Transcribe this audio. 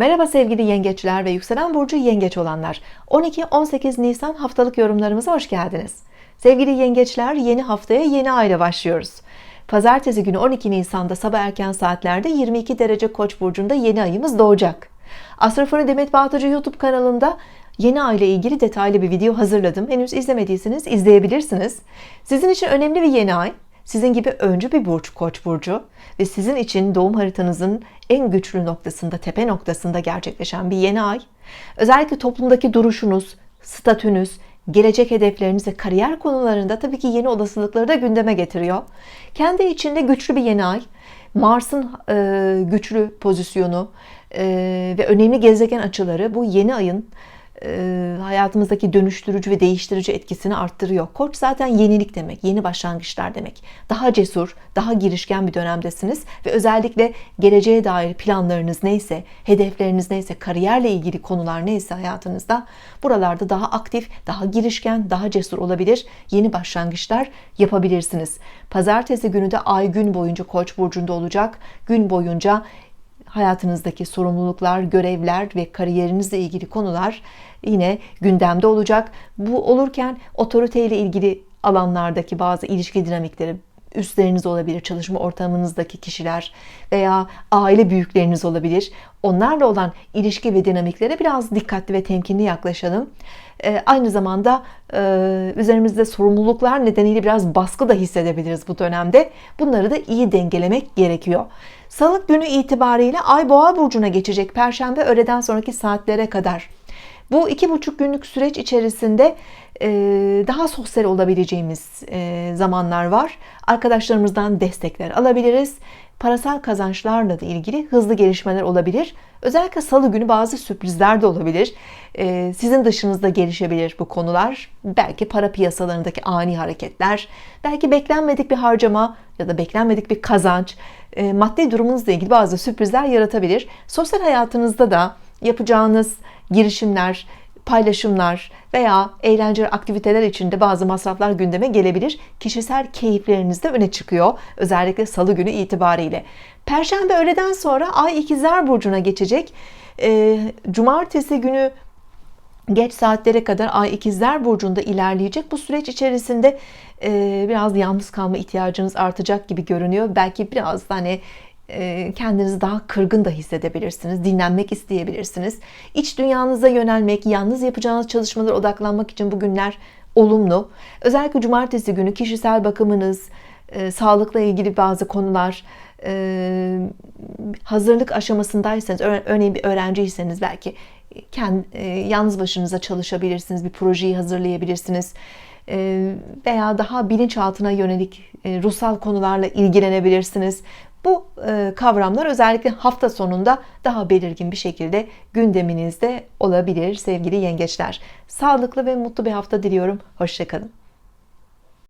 Merhaba sevgili yengeçler ve yükselen burcu yengeç olanlar. 12-18 Nisan haftalık yorumlarımıza hoş geldiniz. Sevgili yengeçler yeni haftaya yeni ayla başlıyoruz. Pazartesi günü 12 Nisan'da sabah erken saatlerde 22 derece Koç burcunda yeni ayımız doğacak. Astrofoni Demet Bağtacı YouTube kanalında yeni ay ile ilgili detaylı bir video hazırladım. Henüz izlemediyseniz izleyebilirsiniz. Sizin için önemli bir yeni ay. Sizin gibi öncü bir burç Koç burcu ve sizin için doğum haritanızın en güçlü noktasında, tepe noktasında gerçekleşen bir yeni ay. Özellikle toplumdaki duruşunuz, statünüz, gelecek hedefleriniz ve kariyer konularında tabii ki yeni olasılıkları da gündeme getiriyor. Kendi içinde güçlü bir yeni ay. Mars'ın e, güçlü pozisyonu e, ve önemli gezegen açıları bu yeni ayın e, hayatımızdaki dönüştürücü ve değiştirici etkisini arttırıyor. Koç zaten yenilik demek, yeni başlangıçlar demek. Daha cesur, daha girişken bir dönemdesiniz ve özellikle geleceğe dair planlarınız neyse, hedefleriniz neyse, kariyerle ilgili konular neyse hayatınızda buralarda daha aktif, daha girişken, daha cesur olabilir. Yeni başlangıçlar yapabilirsiniz. Pazartesi günü de ay gün boyunca Koç burcunda olacak. Gün boyunca hayatınızdaki sorumluluklar, görevler ve kariyerinizle ilgili konular yine gündemde olacak. Bu olurken otoriteyle ilgili alanlardaki bazı ilişki dinamikleri üstleriniz olabilir, çalışma ortamınızdaki kişiler veya aile büyükleriniz olabilir. Onlarla olan ilişki ve dinamiklere biraz dikkatli ve temkinli yaklaşalım. Ee, aynı zamanda e, üzerimizde sorumluluklar nedeniyle biraz baskı da hissedebiliriz bu dönemde. Bunları da iyi dengelemek gerekiyor. Salı günü itibariyle Ay Boğa burcuna geçecek Perşembe öğleden sonraki saatlere kadar. Bu iki buçuk günlük süreç içerisinde e, daha sosyal olabileceğimiz e, zamanlar var. Arkadaşlarımızdan destekler alabiliriz. Parasal kazançlarla da ilgili hızlı gelişmeler olabilir. Özellikle salı günü bazı sürprizler de olabilir. E, sizin dışınızda gelişebilir bu konular. Belki para piyasalarındaki ani hareketler, belki beklenmedik bir harcama ya da beklenmedik bir kazanç, maddi durumunuzla ilgili bazı sürprizler yaratabilir. Sosyal hayatınızda da yapacağınız girişimler, paylaşımlar veya eğlenceli aktiviteler içinde bazı masraflar gündeme gelebilir. Kişisel keyifleriniz de öne çıkıyor. Özellikle salı günü itibariyle. Perşembe öğleden sonra Ay ikizler burcuna geçecek. Cumartesi günü geç saatlere kadar Ay ikizler burcunda ilerleyecek. Bu süreç içerisinde biraz yalnız kalma ihtiyacınız artacak gibi görünüyor. Belki biraz hani kendinizi daha kırgın da hissedebilirsiniz. Dinlenmek isteyebilirsiniz. İç dünyanıza yönelmek, yalnız yapacağınız çalışmalara odaklanmak için bugünler olumlu. Özellikle cumartesi günü kişisel bakımınız, sağlıkla ilgili bazı konular, hazırlık aşamasındaysanız, örneğin bir öğrenciyseniz belki kendi, yalnız başınıza çalışabilirsiniz, bir projeyi hazırlayabilirsiniz veya daha bilinçaltına yönelik ruhsal konularla ilgilenebilirsiniz. Bu kavramlar özellikle hafta sonunda daha belirgin bir şekilde gündeminizde olabilir sevgili yengeçler. Sağlıklı ve mutlu bir hafta diliyorum. Hoşçakalın.